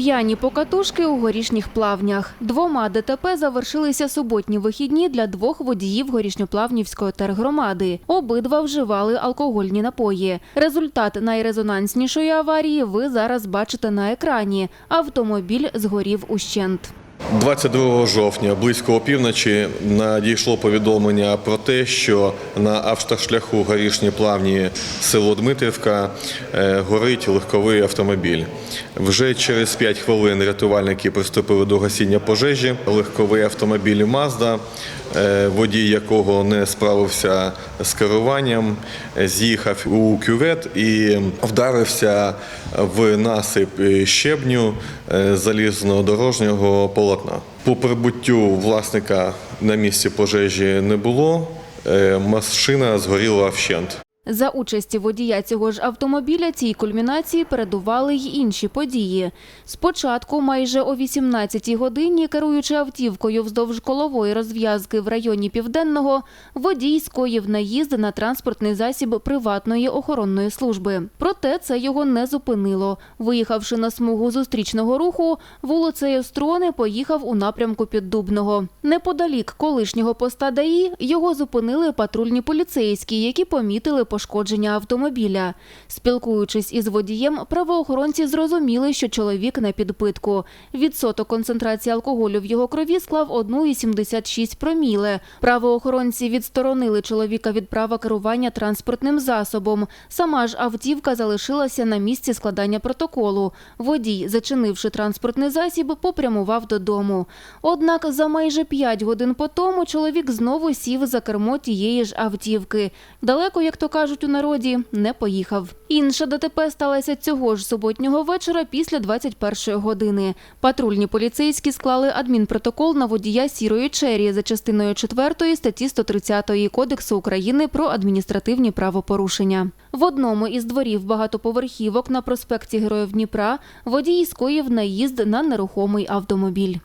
П'яні покатушки у горішніх плавнях. Двома ДТП завершилися суботні вихідні для двох водіїв горішньоплавнівської тергромади. Обидва вживали алкогольні напої. Результат найрезонанснішої аварії ви зараз бачите на екрані. Автомобіль згорів ущент. 22 жовтня близько опівночі надійшло повідомлення про те, що на автошляху горішні плавні село Дмитрівка е, горить легковий автомобіль. Вже через 5 хвилин рятувальники приступили до гасіння пожежі. Легковий автомобіль Мазда, е, водій якого не справився з керуванням, з'їхав у кювет і вдарився в насип щебню е, залізнодорожнього полотна. По прибуттю власника на місці пожежі не було. е, Машина згоріла вщент. За участі водія цього ж автомобіля цій кульмінації передували й інші події. Спочатку, майже о 18-й годині, керуючи автівкою вздовж колової розв'язки в районі Південного, водій скоїв наїзд на транспортний засіб приватної охоронної служби. Проте це його не зупинило. Виїхавши на смугу зустрічного руху, вулицею Строни поїхав у напрямку Піддубного. Неподалік колишнього поста ДАІ його зупинили патрульні поліцейські, які помітили пошкодження автомобіля. Спілкуючись із водієм, правоохоронці зрозуміли, що чоловік на підпитку. Відсоток концентрації алкоголю в його крові склав 1,76 проміле. Правоохоронці відсторонили чоловіка від права керування транспортним засобом. Сама ж автівка залишилася на місці складання протоколу. Водій, зачинивши транспортний засіб, попрямував додому. Однак за майже 5 годин по тому чоловік знову сів за кермо тієї ж автівки. Далеко, як то кажуть у народі, не поїхав. Інша ДТП сталася цього ж суботнього вечора після 21-ї години. Патрульні поліцейські склали адмінпротокол на водія сірої чері за частиною 4 статті 130 Кодексу України про адміністративні правопорушення. В одному із дворів багатоповерхівок на проспекті Героїв Дніпра водій скоїв наїзд на нерухомий автомобіль.